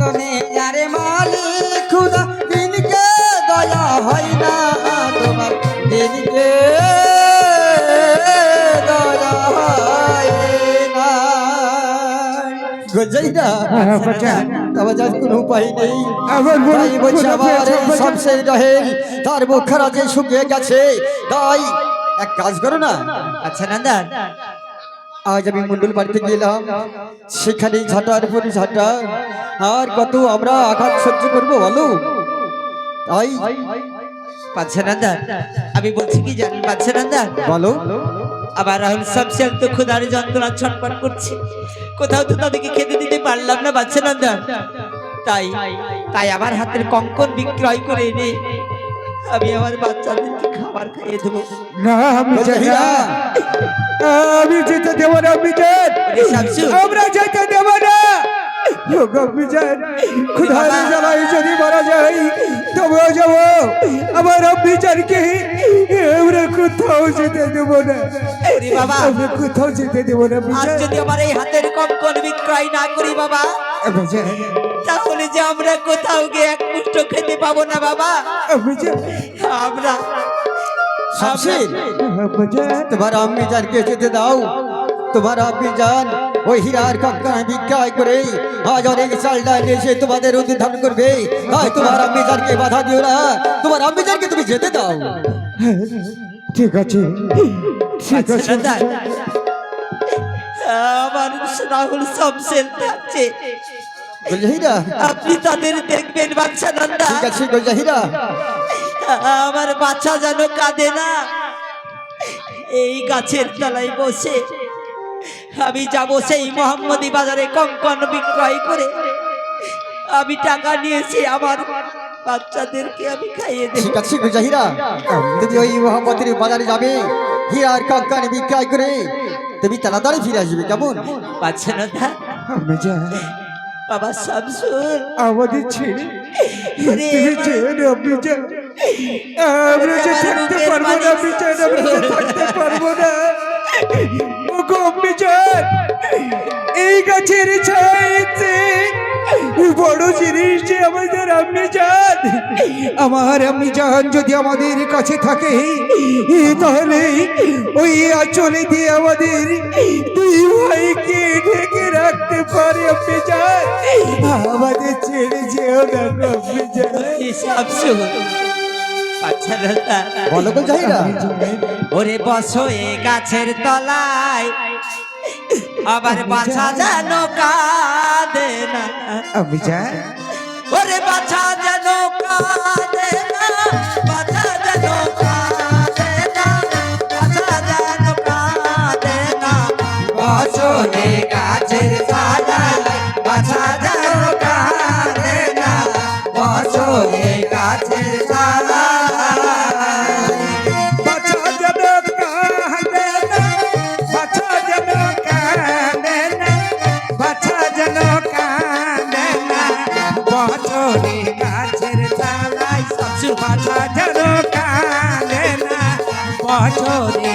দুনিয়ারে মালিক খুদা দিনকে দয়া হয় না তোমার। দিনকে দয়া হয় না। গজাইরা বাজান। তবে যার কোনো উপায় নেই। তাই বলছি পেয়েছে, এই বাজান। রহে তার মুখরা যে শুকিয়ে গেছে। তাই এক কাজ করো না। আচ্ছা নন্দন আজ আমি মন্ডল বাড়িতে গেলাম। সেখানে ঝাঁটার পরে ঝাঁটা। আর কত আমরা আঘাত সহ্য করব বলো? তাই? পাচ্ছে নন্দন আমি বলছি কি জানি পাচ্ছে নন্দন বলো। আবার রাহুল সবশেল তো ক্ষুধার যন্ত্রণা ছটপট করছে। কোথাও তো তাদেরকে খেতে দিতে পারলাম না বাচ্চা নন্দন তাই তাই আমার হাতের কঙ্কন বিক্রয় করে এনে আমি আমার বাচ্চাদেরকে খাবার খাইয়ে দেবো? না আমি গজাইরা না। আমি যেতে দেব না শামসু। আমরা যেতে দেব না। যদি মারা যাই তবে যাব। আমার বিজানকে আমরা কোথাও যেতে দেব না। বাবা। আমরা কোথাও যেতে দেব না যদি আমার এই হাতের কঙ্কন বিক্রয় না করি বাবা? তাহলে যে আমরা কোথাও গিয়ে এক মুষ্ট খেতে পাবো না বাবা? আমরা বিজান তোমার আম্মি জানকে যেতে দাও তোমার আম্মি জান ওই হীরার কাকা বিক্রয় করে আজ অনেক চালটা এসে তোমাদের উদ্ধার করবে। তাই তোমার আম্মি জানকে বাধা দিও না তোমার আম্মি জানকে তুমি যেতে দাও। ঠিক আছে ঠিক আচ্ছা, আছে। আমার রাহুল সবসেল থাকছে। গুলজাহিরা আপনি তাদের দেখবেন বাচ্চা নন্দা। ঠিক আছে গুলজাহিরা আমার বাচ্চা যেন কাঁদে না। এই গাছের তলায় বসে আমি যাব সেই মোহাম্মদী বাজারে কঙ্কন বিক্রয় করে। আমি টাকা নিয়েছি আমার বাচ্চাদেরকে আমি খাইয়ে দেব। ঠিক আছে গুলজাহিরা তুমি ওই মোহাম্মদের বাজারে যাবে হীরার কাকানে বিক্রয় করে তুমি তাড়াতাড়ি ফিরে আসবে কেমন? বাচ্চা নন্দা। বিজান বাবা শামসুল। আমাদের ছেড়ে রে তুমি ছেড়ে আপনি যান আমরা যে থাকতে পারব না আপনি চান আমরা যে থাকতে পারব না। ওগো আপনি যান এই গাছের ছায়াতে বড় জিনিস যে আমাদের আপনি যান আমার আমি যান যদি আমাদের কাছে থাকে তাহলে ওই আঁচলে দিয়ে আমাদের দুই ভাইকে রাখতে পারে আপনি যান আমাদের ছেড়ে যেও না আপনি যান ওরে বসো এ গাছের তলায়। আবার বাছা যেন কাঁদে না। আমি ওরে বাছা যেন কাঁদে না। বাছা যেন কাঁদে না, বাছা যেন কাঁদে না, বছরে গাছের তলায় শামসুল বাছা যেন কাঁদে না, বছরে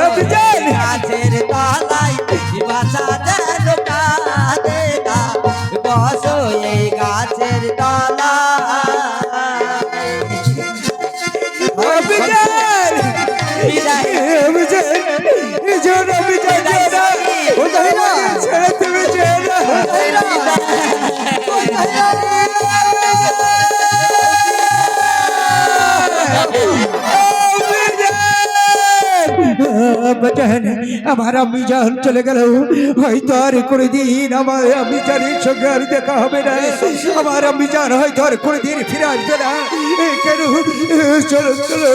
বাজান আমার আমি জান চলে গেল। হয়তো আর করে দিন আমার আমি জানের সঙ্গে আর দেখা হবে না। আমার আমি জান হয়তো আর করে দিন ফিরে আসবে না। কেন? চলো চলো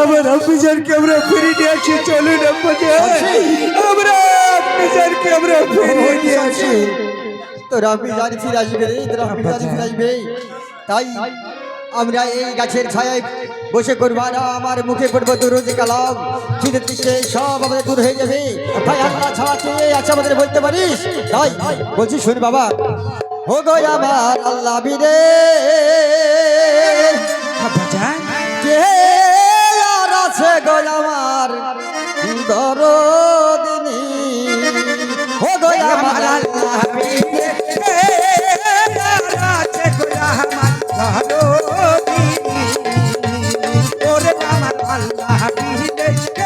আমার আপনি জানকে আমরা ফিরে নিয়ে আসি চলুন বাজান আমরা আপনি জানকে আমরা ফিরে নিয়ে আসি। তোর আম্মি জানি ফিরে আসবে তোর আম্মি জানি। ফিরে আসবে। তাই আমরা এই গাছের ছায়ায় বসে করব না আমার মুখে পড়ব দুরুদ কালাম। খিদে তৃষ্ণে সব আমাদের দূর হয়ে যাবে। ভাই আল্লাহ ছাড়া কে আছে আমাদের বলতে পারিস? তাই বলছি শুন বাবা। ও গো আমার আল্লাহ বিরে আর আছে গো আমার দরদিনী। ও গো আমার আল্লাহ বিরে হবে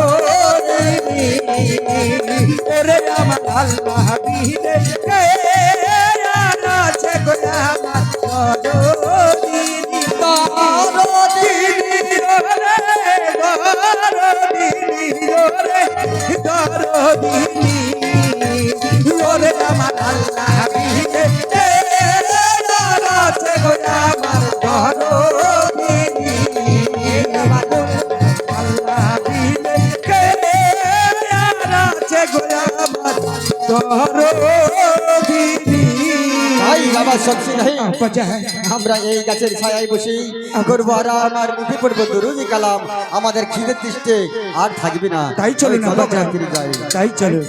ভাই বাবা সত্যি নাই আমরা এই গাছের ছায়ায় বসে। করব আর আমার মুখে পড়ব দরুজি কালাম। আমাদের খিদের দৃষ্টে আর থাকবে না। তাই চলুন চলো আমরা তাই চলো।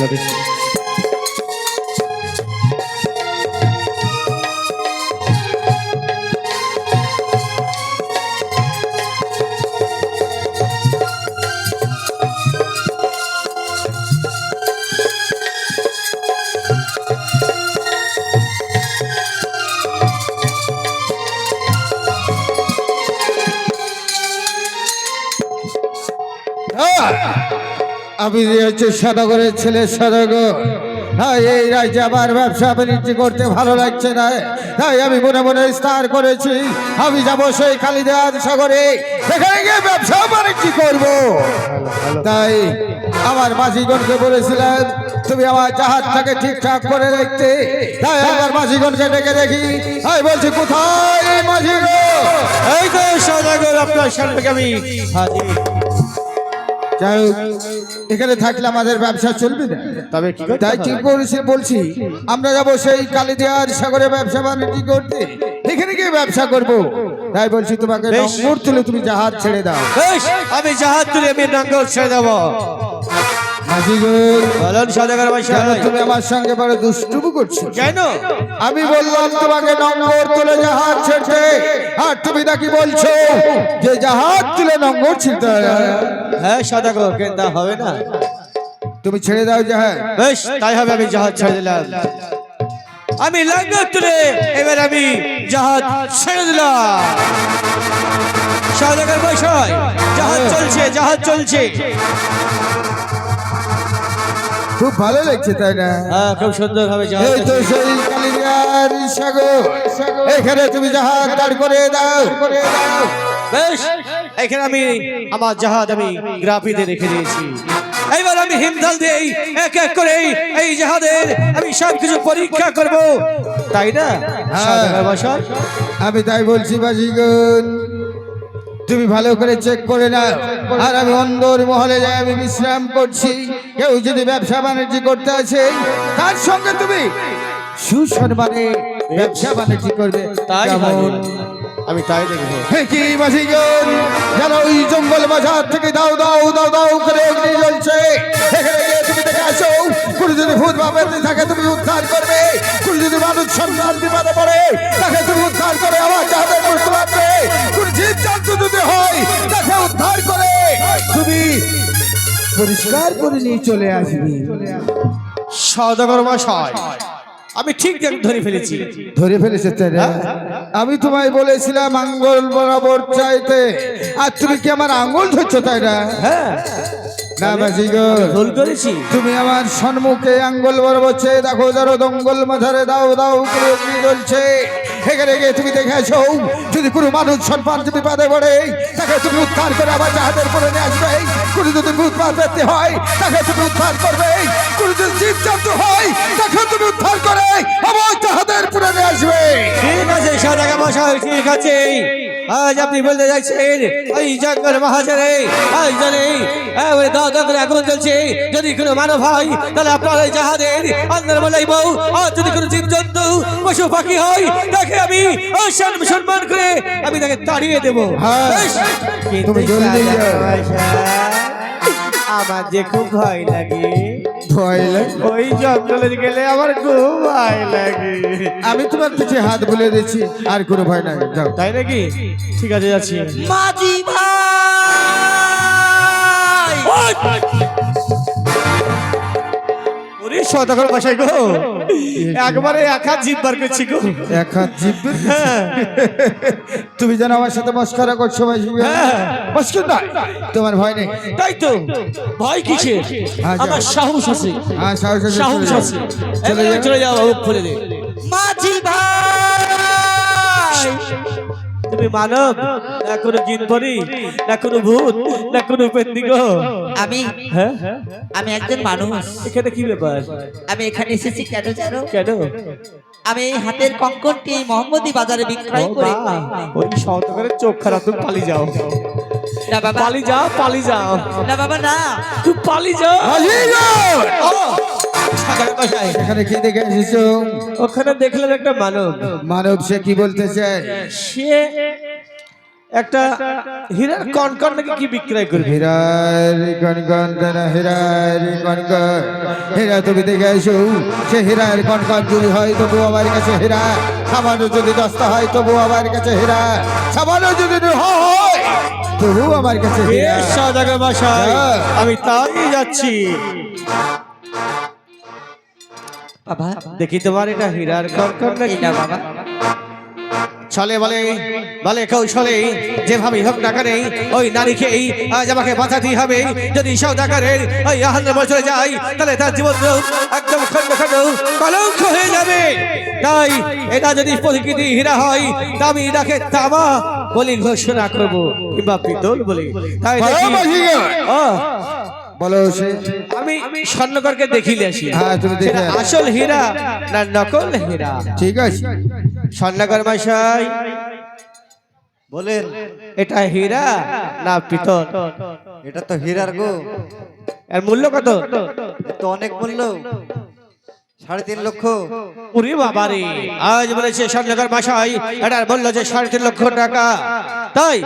হ্যালো আমি হচ্ছে সদাগরের ছেলে সদাগর হ্যাঁ এই রাজ্যে আমার ব্যবসা বাণিজ্য করতে ভালো লাগছে না। তাই আমি মনে মনে স্থির করেছি। আমি যাব সেই কালিদার সাগরে। সেখানে গিয়ে ব্যবসা বাণিজ্য করব। তাই আমার মাঝিগণকে বলেছিলাম তুমি আমার জাহাজটাকে ঠিকঠাক করে দেখতে। তাই আমার মাঝিগণকে ডেকে দেখি। আমি বলছি, কোথায় এই মাঝিগণ? এই তো সদাগর আপনার সামনে আমি হাজির। যাই এখানে থাকলে আমাদের ব্যবসা চলবে না। তবে তাই ঠিক করেছি বলছি আমরা যাব সেই কালিদিয়ার সাগরে ব্যবসা বাণিজ্য করতে। এখানে গিয়ে ব্যবসা করব। তাই বলছি তোমাকে। নম্বর তুলে তুমি জাহাজ ছেড়ে দাও। আমি জাহাজ তুলে আমি নাঙ্গল ছেড়ে দেবো। তুমি আমার সঙ্গে বড় দুষ্টুমু করছ? কেন? আমি বললাম তোমাকে নম্বর তুলে জাহাজ ছেড়তে আর তুমি নাকি বলছো যে জাহাজ তুলে নম্বর ছিলতে হয়। হ্যাঁ সদাগর কেন হবে না। তুমি ছেড়ে দাও জাহাজ। বেশ তাই হবে আমি জাহাজ ছেড়ে দিলাম। আমি লাঙ্গল তুলে এবার আমি জাহাজ ছেড়ে দিলাম। সদাগর মশাই জাহাজ চলছে জাহাজ চলছে। খুব ভালো লাগছে তাই না? হ্যাঁ খুব সুন্দর হবে এই তো সেই কালিদিয়ার সাগর। এখানে তুমি জাহাজ দাঁড় করে দাও। করে দাও বেশ এখানে আমি আমার জাহাজ আমি গ্রাফিতে রেখে দিয়েছি। এবার আমি হিমদল দিই এক এক করে এই জাহাজের আমি সব কিছু পরীক্ষা করব। তাই না মশাই আমি তাই বলছি বাজিগুন তুমি ভালো করে চেক করে নাও। আর আমি অন্দর মহলে যাই আমি বিশ্রাম করছি। কেউ যদি ব্যবসা বাণিজ্য করতে আছে তার সঙ্গে তুমি সুসম্মানে ব্যবসা বাণিজ্য করবে। তাই। আমি তাই দেখব। কি বাজিগণ যেন ওই জঙ্গল বাজার থেকে দাও দাও দাও দাও করে অগ্নি জ্বলছে। এখানে গিয়ে তুমি দেখে আসো কোনো যদি ভূত বাবাতে থাকে তুমি উদ্ধার করবে। কোনো যদি মানুষ সন্তান বিপদে পড়ে তাকে তুমি উদ্ধার করে আমার করতে পারবে কোনো জীব জন্তু যদি হয় তাকে উদ্ধার করে। তুমি পরিষ্কার করে নিয়ে চলে আসবি। সদাগর মশাই আমি ঠিক ধরে ফেলেছি। ধরে ফেলেছে তাই না? আমি তোমায় বলেছিলাম আঙ্গুল বরাবর চাইতে। আর তুমি কি আমার আঙ্গুল ধরছো তাই না? হ্যাঁ। ভুল করেছি? তুমি আমার সম্মুখে আঙ্গুল বরাবর চেয়ে দেখো যারো দঙ্গল মাথারে দাও দাও করে জ্বলছে। এখানে গিয়ে তুমি দেখে আসো যদি কোনো মানুষ সম্মান তুমি পাতে পড়ে তাকে তুমি উদ্ধার করে আবার জাহাজের করে নিয়ে আসবে। কোনো যদি উৎপাদ পেতে হয় তাকে তুমি উদ্ধার করবে। কোনো যদি জীব জন্তু হয় তাকে তুমি উদ্ধার করে আবার জাহাজের করে নিয়ে আসবে। ঠিক আছে সদাগর মশাই ঠিক আছে। আজ আপনি বলতে যাচ্ছেন ওই জঙ্গল মহাজনে জানে ওই দাও করে আগুন জ্বলছে যদি কোনো মানব হয় তাহলে আপনার জাহাজের আন্দার বলাইব আর যদি কোনো জীবজন্তু পশু পাখি হয় তাকে আমি সম্মান করে আমি তাকে তাড়িয়ে দেবো হ্যাঁ। তুমি জলদি যাও। আমার যে খুব ভয় লাগে। ভয় লাগে? ওই জঙ্গলে গেলে আমার খুব ভয় লাগে। আমি তোমার পিছে হাত বুলে দিচ্ছি আর কোনো ভয় নাই। যাও। তাই নাকি? ঠিক আছে যাচ্ছি। মাঝি ভাই! গো। একবারে এক হাত জিভ বার করছি গো। এক হাত জিভ তুমি যেন আমার সাথে মস্করা করছ ভাই মস্কর? না তোমার ভয় নেই? তাই তো। ভয় কিসে হ্যাঁ, আমার সাহস আছে। হ্যাঁ সাহস আছে, সাহস চলে আছে। চলে যাও। চলে যাও খুলে দে। মাঝি তুমি মানব না কোনো জিন পরি না কোনো ভূত না কোনো পেন্দি গো আমি হ্যাঁ? আমি একজন মানুষ। এখানে কি ব্যাপার? আমি এখানে এসেছি কেন জানো? কেন? আমি এই হাতের কঙ্কনটি এই মোহাম্মদী বাজারে বিক্রয় করে। ওই সদাগরের চোখ খারাপ তুমি পালি যাও। না বাবা। পালি যাও পালি যাও। না বাবা না। তুই পালি যাও। বাজিগর! ও, এখানে কি দেখে এসেছ? ওখানে দেখলাম একটা মানব। মানব সে কি বলতে চায় সে একটা হীরার কনকন নাকি কি বিক্রয় করবে? হীরার কনকন তারা হীরার কনকন? হীরা তুমি দেখে এসো সে হীরার কনকন যদি হয় তবু আমার কাছে হীরা। সামান্য যদি দস্তা হয় তবু আমার কাছে হীরা। সামান্য যদি হয় তবু আমার কাছে হীরা। হ্যাঁ। আমি তাই যাচ্ছি। বাবা দেখি তোমার এটা হীরার কনকন নাকি? না বাবা। ছলে বলে বলে কৌশলে যেভাবে হোক না কেন ওই নারীকেই আজ আমাকে বাঁচাতেই হবে যদি সৌদাগারের ওই আহ্লাদ চলে যায় তাহলে তার জীবন একদম খন্ড খন্ড কলঙ্ক হয়ে যাবে। তাই এটা যদি প্রকৃতি হীরা হয় আমি এটাকে তামা বলি ঘোষণা করব কিংবা পিতল বলি। তাই দেখি- বলো আমি স্বর্ণকরকে দেখিলে আসি। হ্যাঁ, তুমি দেখে আসল হীরা না নকল হীরা? ঠিক আছে। স্বর্ণকর মশাই বলেন। এটা হীরা না পিতল? এটা তো হীরার গো। এর মূল্য কত? তো অনেক মূল্য। সাড়ে তিন লক্ষ। উরি বাবারে। আজ বলেছে স্বর্ণকর মশাই এটার মূল্য যে সাড়ে তিন লক্ষ টাকা। তাই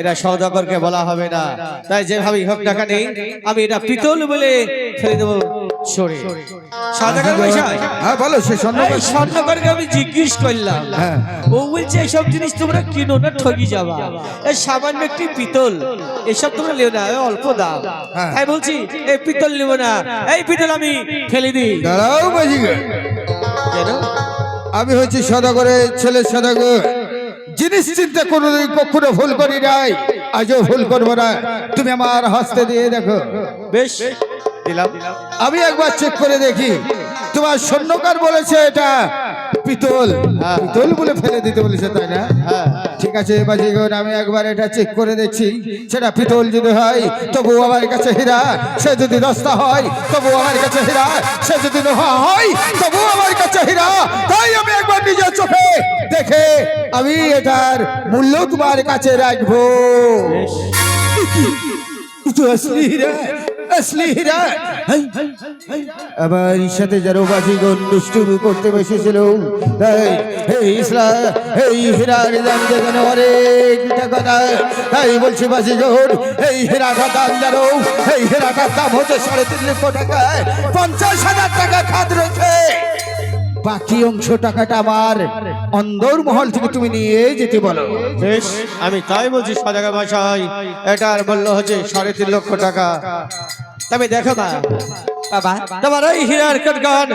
এটা সৌদাগরকে বলা হবে না। তাই যেভাবে হোক টাকা নেই আমি এটা পিতল বলে ফেলে দেবো সরে। সৌদাগর মশাই হ্যাঁ বলো সে স্বর্ণ এই আমি জিজ্ঞেস করলাম হ্যাঁ। ও বলছে এইসব জিনিস তোমরা কিনো না ঠকি যাবা? এই সামান্য একটি পিতল এসব তোমরা লিও না অল্প দাম। হ্যাঁ। তাই বলছি এই পিতল নিব না এই পিতল আমি ফেলে দিই। দাঁড়াও আমি হচ্ছি সদাগরের ছেলে সদাগর। জিনিস চিন্তা কোনোদিন কখনো ভুল করি নাই। আজও ভুল করব না। তুমি আমার হাসতে দিয়ে দেখো। বেশ, দিলাম। আমি একবার চেক করে দেখি। তোমার স্বর্ণকার বলেছে এটা। পিতল। পিতল বলে ফেলে দিতে বলেছে তাই না? হ্যাঁ। ঠিক আছে বাজিগর আমি একবার এটা চেক করে দেখছি। সেটা পিতল যদি হয় তবু আমার কাছে হীরা। সে যদি দস্তা হয় তবু আমার কাছে হীরা। সে যদি লোহা হয় তবু আমার কাছে হীরা। তাই আমি একবার নিজের চোখে দেখে আমি এটার মূল্য তোমার কাছে রাখব। এ তো আসলি আসলি হীরা হাই, হাই, আমার সাথে যারা বাজিগণ দুষ্টুমি করতে বসেছিল এই, এই ইসলাম এই হীরার দাম যেখানে অনেক কথা তাই বলছি বাসীগণ এই হীরাটার দাম জানো এই হীরাটার দাম হচ্ছে সাড়ে তিন লক্ষ টাকা পঞ্চাশ হাজার টাকা খাদ রয়েছে। বাকি অংশ টাকাটা আমার অন্দর মহল থেকে তুমি নিয়ে যেতে বলো। বেশ, আমি তাই বলছি সজাগা এটা আর বলল হচ্ছে সাড়ে তিন লক্ষ টাকা। তবে দেখো না বাবা, তোমার ওই হীরার কটকন